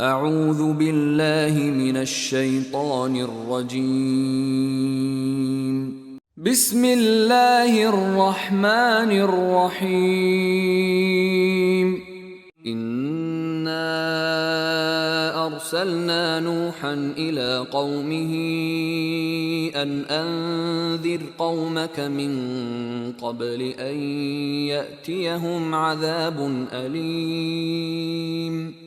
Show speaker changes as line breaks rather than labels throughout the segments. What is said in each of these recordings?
أعوذ بالله من الشيطان الرجيم. بسم الله الرحمن الرحيم. إنا أرسلنا نوحا إلى قومه أن أنذر قومك من قبل أن يأتيهم عذاب أليم.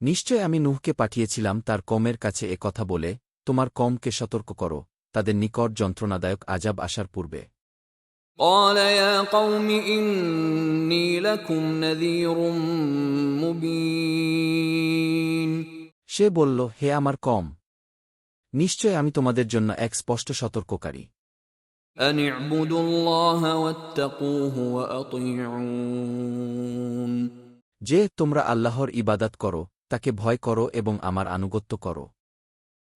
নিশ্চয় আমি নুহকে পাঠিয়েছিলাম তার কমের কাছে এ কথা বলে তোমার কমকে সতর্ক করো তাদের নিকট যন্ত্রণাদায়ক আজাব আসার পূর্বে
قال يا قوم إني لكم نذير مبين
সে বলল হে আমার কম নিশ্চয় আমি তোমাদের জন্য এক স্পষ্ট সতর্ককারী
أن اعبدوا الله واتقوه وأطيعون
যে তোমরা আল্লাহর ইবাদাত করো তাকে ভয় করো এবং আমার আনুগত্য করো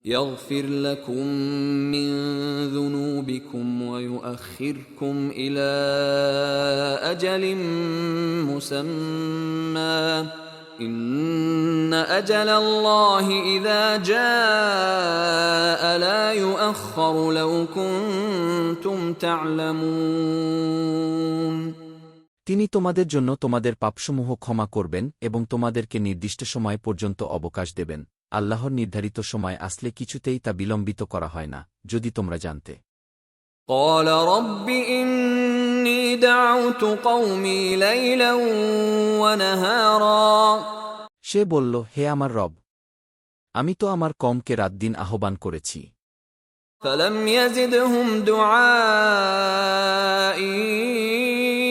يغفر لكم من ذنوبكم ويؤخركم إلى أجل مسمى إن أجل الله إذا جاء لا يؤخر لو كنتم تعلمون
তিনি তোমাদের জন্য তোমাদের পাপসমূহ ক্ষমা করবেন এবং তোমাদেরকে নির্দিষ্ট সময় পর্যন্ত অবকাশ দেবেন আল্লাহর নির্ধারিত সময় আসলে কিছুতেই তা বিলম্বিত করা হয় না যদি তোমরা জানতে
قال رب إني دعوت قومي ليلا ونهارا
সে বলল হে আমার রব আমি তো আমার কমকে রাত দিন আহ্বান করেছি
فلم يزدهم دعائي إلا فرارا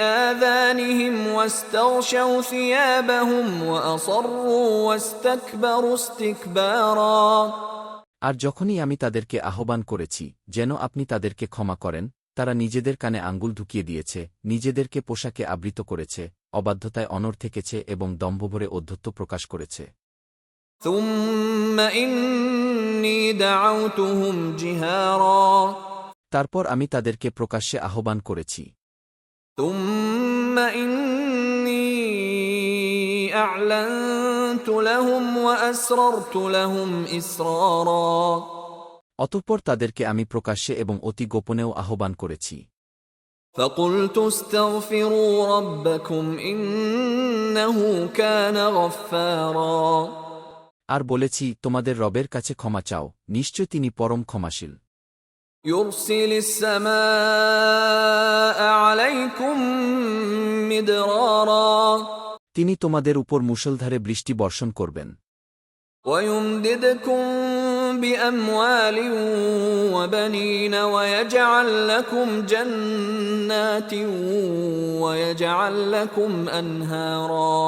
آذانهم واستغشوا ثيابهم وأصروا واستكبروا استكبارا
আর যখনই আমি তাদেরকে আহ্বান করেছি যেন আপনি তাদেরকে ক্ষমা করেন তারা নিজেদের কানে আঙ্গুল ঢুকিয়ে দিয়েছে নিজেদেরকে পোশাকে আবৃত করেছে অবাধ্যতায় অনর থেকেছে এবং দম্ভভরে অধ্যত্ব প্রকাশ করেছে
ثم إني دعوتهم جهارا
তারপর আমি তাদেরকে প্রকাশ্যে আহ্বান করেছি
ثم إني أعلنت لهم وأسررت لهم إسرارا
অতঃপর তাদেরকে আমি প্রকাশ্যে এবং অতি গোপনেও আহ্বান করেছি
فقلت استغفروا ربكم إنه كان غفارا
আর বলেছি তোমাদের রবের কাছে ক্ষমা চাও নিশ্চয় তিনি পরম ক্ষমাশীল
يرسل السماء عليكم مدرارا
তিনি তোমাদের উপর মুষলধারে বৃষ্টি বর্ষণ করবেন
ويمددكم بأموال وبنين ويجعل لكم جنات ويجعل لكم أنهارا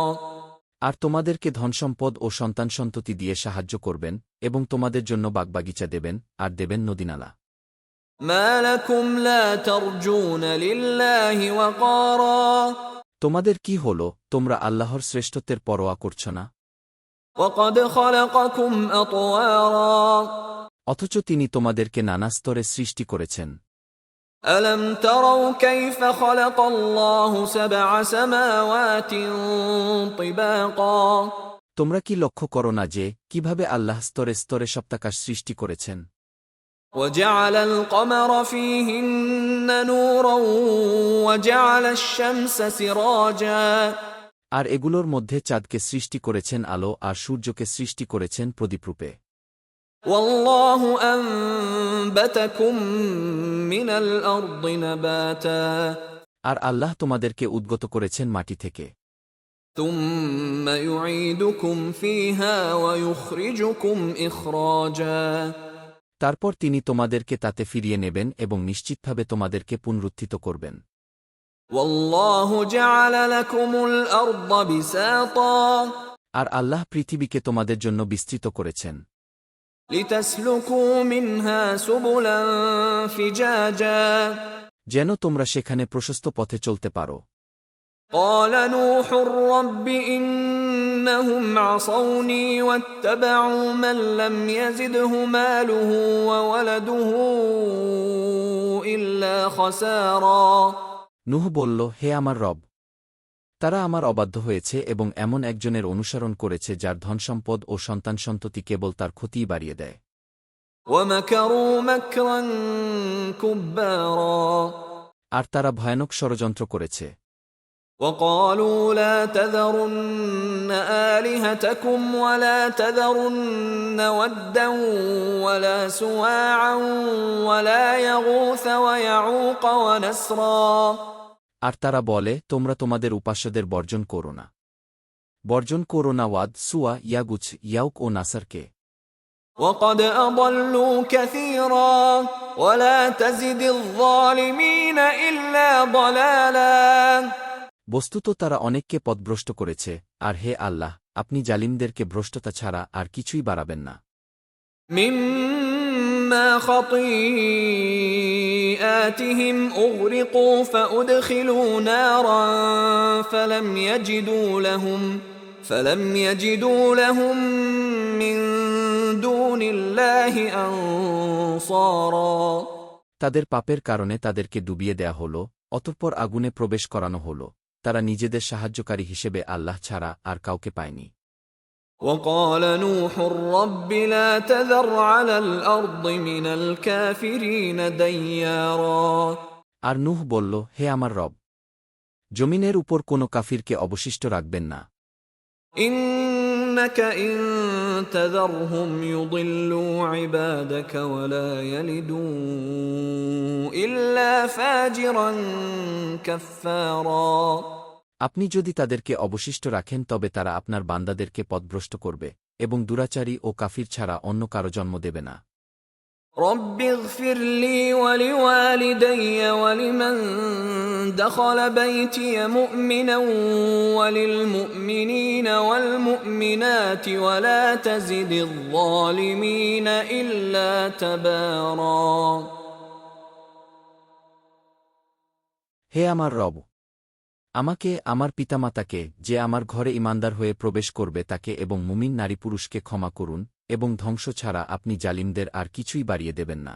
আর তোমাদেরকে ধনসম্পদ ও সন্তান সন্ততি দিয়ে সাহায্য করবেন এবং তোমাদের জন্য বাগবাগিচা দেবেন আর দেবেন নদীনালা তোমাদের কি হল তোমরা আল্লাহর শ্রেষ্ঠত্বের পরোয়া করছ না
وقد خلقكم أطوارا
অথচ তিনি তোমাদেরকে নানা স্তরে সৃষ্টি করেছেন
ألم تروا كيف خلق الله سبع سماوات طباقا
তোমরা কি লক্ষ্য করো না যে কিভাবে আল্লাহ স্তরে স্তরে সপ্তাকাশ সৃষ্টি করেছেন
وجعل القمر فيهن نورا وجعل الشمس سراجا
আর এগুলোর মধ্যে চাঁদকে সৃষ্টি করেছেন আলো আর সূর্যকে সৃষ্টি করেছেন প্রদীপরূপে
والله أنبتكم من الأرض نباتا
আর আল্লাহ তোমাদেরকে উদ্গত করেছেন মাটি থেকে
ثم يعيدكم فيها ويخرجكم إخراجا
তারপর তিনি তোমাদেরকে তাতে ফিরিয়ে নেবেন এবং নিশ্চিতভাবে তোমাদেরকে পুনরুত্থিত করবেন
والله جعل لكم الأرض بساطا
আর আল্লাহ পৃথিবীকে তোমাদের জন্য বিস্তৃত করেছেন
لتسلكوا منها سبلا فجاجا
যেন তোমরা সেখানে প্রশস্ত পথে চলতে পারো
قال نوح رب إنهم عصوني واتبعوا من لم يزده ماله وولده إلا خسارا
নুহ বলল হে আমার রব তারা আমার অবাধ্য হয়েছে এবং এমন একজনের অনুসরণ করেছে যার ধনসম্পদ ও সন্তান সন্ততি কেবল তার ক্ষতিই বাড়িয়ে দেয়
ومكروا مكرا كبارا
আর তারা ভয়ানক ষড়যন্ত্র করেছে
وقالوا لا تذرن آلهتكم ولا تذرن ودا ولا سواعا ولا يغوث ويعوق ونسرا
আর তারা বলে তোমরা তোমাদের উপাস্যদের বর্জন করো না বর্জন করো না ওয়াদ সুয়া ইয়াগুচ ইয়াউক ও নাসারকে
وقد أضلوا كثيرا ولا تزد الظالمين إلا ضلالا
বস্তুত তারা অনেককে পথভ্রষ্ট করেছে আর হে আল্লাহ আপনি জালিমদেরকে ভ্রষ্টতা ছাড়া আর কিছুই বাড়াবেন না
مما خطيئاتهم أغرقوا فأدخلوا نارا فلم يجدوا لهم فلم يجدوا لهم من دون الله أنصارا
তাদের পাপের কারণে তাদেরকে ডুবিয়ে দেয়া হল অতঃপর আগুনে প্রবেশ করানো হল তারা নিজেদের সাহায্যকারী হিসেবে আল্লাহ ছাড়া আর কাউকে পায়নি
وقال نوح رب لا تذر على الأرض من الكافرين ديارا
আর নুহ বলল হে আমার রব জমিনের উপর কোনো কাফিরকে অবশিষ্ট রাখবেন না
إنك إن تذرهم يضلوا عبادك ولا يلدوا إلا فاجرا كفارا
আপনি যদি তাদেরকে অবশিষ্ট রাখেন তবে তারা আপনার বান্দাদেরকে পথভ্রষ্ট করবে এবং দুরাচারী ও কাফির ছাড়া অন্য কারো জন্ম দেবে না
رب اغفر لي ولوالدي ولمن دخل بيتي مؤمنا وللمؤمنين والمؤمنات ولا تزد الظالمين إلا تبارا
হে আমার রব আমাকে আমার পিতামাতাকে যে আমার ঘরে ইমানদার হয়ে প্রবেশ করবে তাকে এবং মুমিন নারী পুরুষকে ক্ষমা করুন এবং ধ্বংস ছাড়া আপনি জালিমদের আর কিছুই বাড়িয়ে দেবেন না